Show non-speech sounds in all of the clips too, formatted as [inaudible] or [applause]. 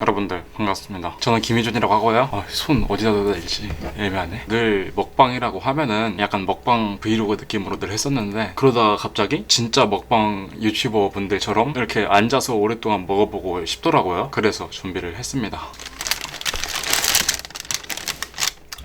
여러분들 반갑습니다. 저는 김희준이라고 하고요. 아, 손 어디다 둬야 될지 애매하네. 늘 먹방이라고 하면은 약간 먹방 브이로그 느낌으로 늘 했었는데 그러다가 갑자기 진짜 먹방 유튜버 분들처럼 이렇게 앉아서 오랫동안 먹어보고 싶더라고요. 그래서 준비를 했습니다.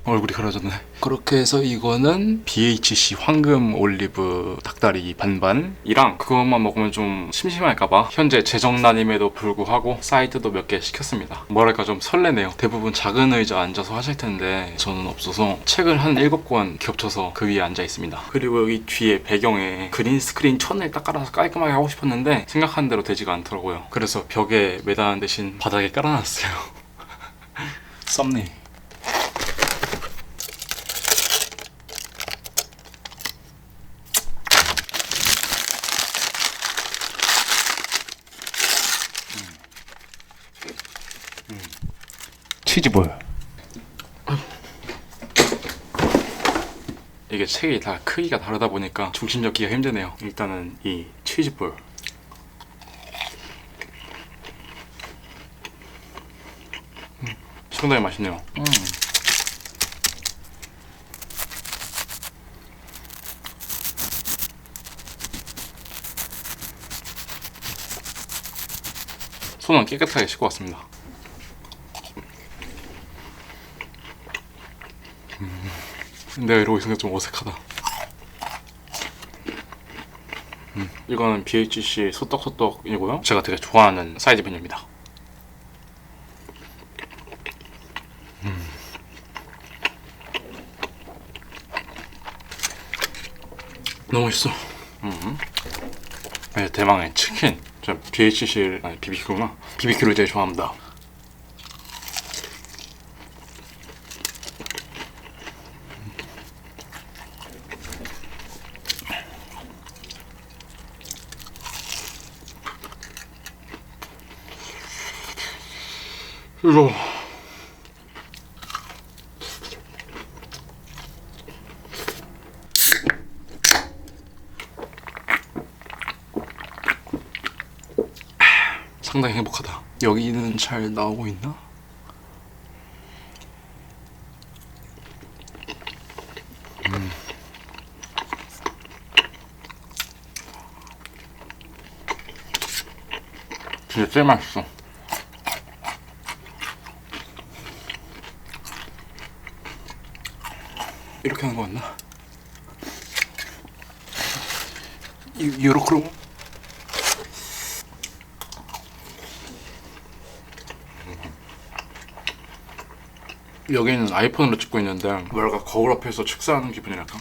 얼굴이 가려졌네. 그렇게 해서 이거는 BHC 황금 올리브 닭다리 반반이랑 그것만 먹으면 좀 심심할까봐 현재 재정난임에도 불구하고 사이드도 몇 개 시켰습니다. 뭐랄까 좀 설레네요. 대부분 작은 의자 앉아서 하실 텐데 저는 없어서 책을 한 7권 겹쳐서 그 위에 앉아 있습니다. 그리고 여기 뒤에 배경에 그린 스크린 천을 딱 깔아서 깔끔하게 하고 싶었는데 생각한 대로 되지가 않더라고요. 그래서 벽에 매다는 대신 바닥에 깔아놨어요. [laughs] 썸네 치즈볼. 이게 책이 다 크기가 다르다 보니까 중심 잡기가 힘드네요. 일단은 이 치즈볼. 음, 상당히 맛있네요. 음. 손은 깨끗하게 씻고 왔습니다. 내가 이러고 있으니까 좀 어색하다. 음, 이거는 BHC 소떡소떡이고요. 제가 되게 좋아하는 사이드 메뉴입니다. 음. 너무 맛있어. 음. 네, 대망의 치킨. 저 BHC 아니 BBQ구나. BBQ를 제일 좋아합니다. 이거 상당히 행복하다. 여기는 잘 나오고 있나? 음. 진짜 제일 맛있어. 이렇게 하는 거 맞나? 이, 요렇게 여기는 아이폰으로 찍고 있는데 뭐랄까 거울 앞에서 식사하는 기분이랄까?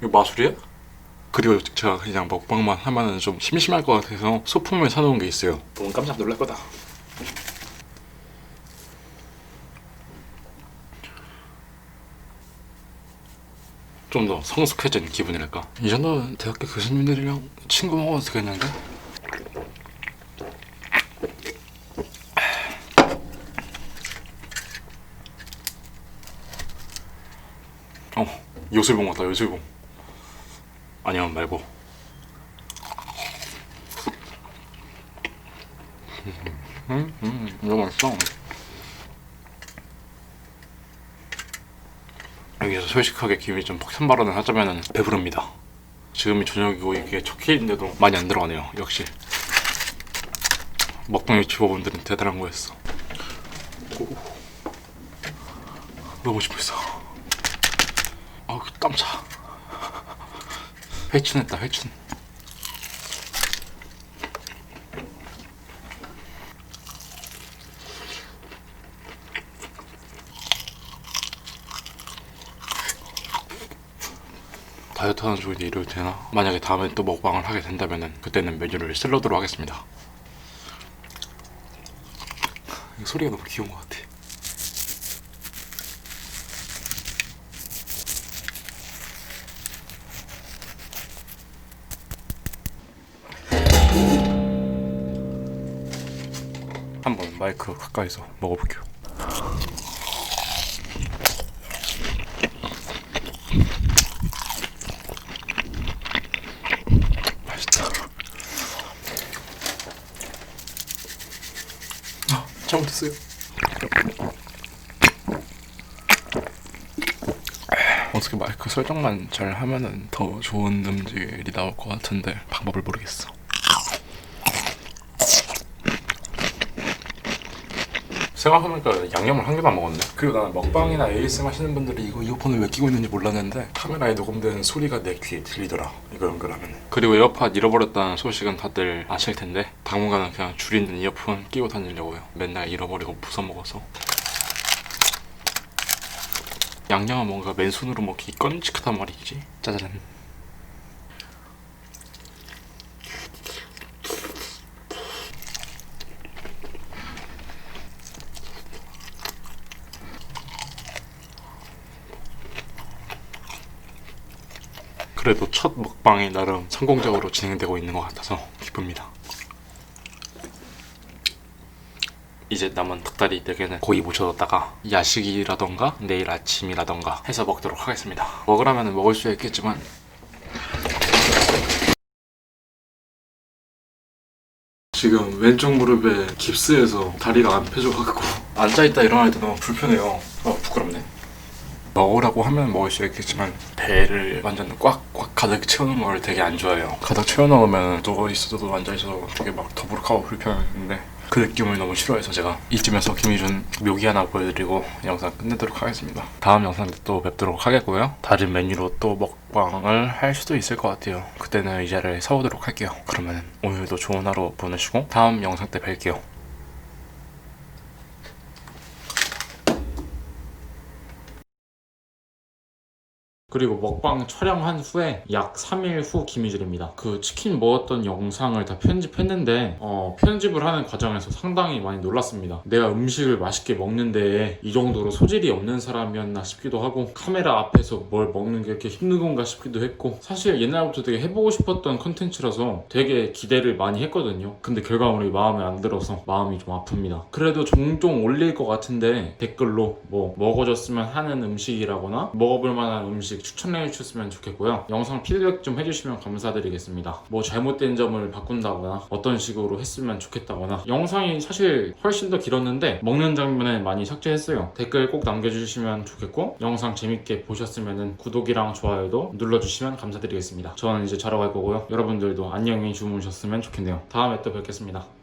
이거 마술이야? 그리고 제가 그냥 먹방만 하면은 좀 심심할 것 같아서 소품을 사놓은 게 있어요. 보면 깜짝 놀랄 거다. 좀 더 성숙해진 기분이랄까. 이 정도는 대학교 교수님들이랑 친구 먹어도 되겠는데? 어, 요술봉 같다, 요술봉. 아니면 말고. 음, 음, 너무 맛있어. 여기서 솔직하게 기분이 좀 폭탄 발언을 하자면은 배부릅니다. 지금이 저녁이고 이게 첫 끼인데도 많이 안 들어가네요. 역시 먹방 유튜버분들은 대단한 거였어. 오. 너무 싶었어. 아우 깜짝. 회춘했다 회춘. 다이어트 하는 중인데 이래도 되나? 만약에 다음에 또 먹방을 하게 된다면은 그때는 메뉴를 샐러드로 하겠습니다. 이 소리가 너무 귀여운 것 같아. 마이크 가까이서 먹어볼게요. 맛있다. 아, 잘못했어요. 어떻게 마이크 설정만 잘 하면은 더 좋은 음질이 나올 것 같은데 방법을 모르겠어. 생각해보니까 양념을 한 개만 먹었네. 그리고 나는 먹방이나 ASM 하시는 분들이 이거 이어폰을 왜 끼고 있는지 몰랐는데 카메라에 녹음된 소리가 내 귀에 들리더라. 이거 연결하면. 그리고 에어팟 잃어버렸다는 소식은 다들 아실 텐데 당분간은 그냥 줄 있는 이어폰 끼고 다니려고요. 맨날 잃어버리고 부숴먹어서. 양념은 뭔가 맨손으로 먹기 끔찍하단 말이지. 짜자잔. 그래도 첫 먹방이 나름 성공적으로 진행되고 있는 것 같아서 기쁩니다. 이제 남은 닭다리 4개는 고기 묻혀뒀다가 야식이라던가 내일 아침이라던가 해서 먹도록 하겠습니다. 먹으라면 먹을 수 있겠지만 지금 왼쪽 무릎에 깁스해서 다리가 안 펴져가지고 앉아있다 일어날 때 너무 불편해요. 어 부끄럽네. 먹으라고 하면 먹을 수 있겠지만 배를 완전 꽉꽉 가득 채워놓은 걸 되게 안 좋아해요. 가득 채워놓으면 누워 있어도 앉아 있어도 되게 막 더부룩하고 불편한데 그 느낌을 너무 싫어해서 제가 이쯤에서 김희준 묘기 하나 보여드리고 영상 끝내도록 하겠습니다. 다음 영상 때또 뵙도록 하겠고요. 다른 메뉴로 또 먹방을 할 수도 있을 것 같아요. 그때는 의자를 사오도록 할게요. 그러면 오늘도 좋은 하루 보내시고 다음 영상 때 뵐게요. 그리고 먹방 촬영한 후에 약 3일 후 김희준입니다. 그 치킨 먹었던 영상을 다 편집했는데 어, 편집을 하는 과정에서 상당히 많이 놀랐습니다. 내가 음식을 맛있게 먹는데 이 정도로 소질이 없는 사람이었나 싶기도 하고 카메라 앞에서 뭘 먹는 게 이렇게 힘든 건가 싶기도 했고 사실 옛날부터 되게 해보고 싶었던 컨텐츠라서 되게 기대를 많이 했거든요. 근데 결과물이 마음에 안 들어서 마음이 좀 아픕니다. 그래도 종종 올릴 것 같은데 댓글로 뭐 먹어줬으면 하는 음식이라거나 먹어볼 만한 음식 추천해 주셨으면 좋겠고요. 영상 피드백 좀 해주시면 감사드리겠습니다. 뭐 잘못된 점을 바꾼다거나 어떤 식으로 했으면 좋겠다거나 영상이 사실 훨씬 더 길었는데 먹는 장면에 많이 삭제했어요. 댓글 꼭 남겨주시면 좋겠고 영상 재밌게 보셨으면 구독이랑 좋아요도 눌러주시면 감사드리겠습니다. 저는 이제 자러 갈 거고요. 여러분들도 안녕히 주무셨으면 좋겠네요. 다음에 또 뵙겠습니다.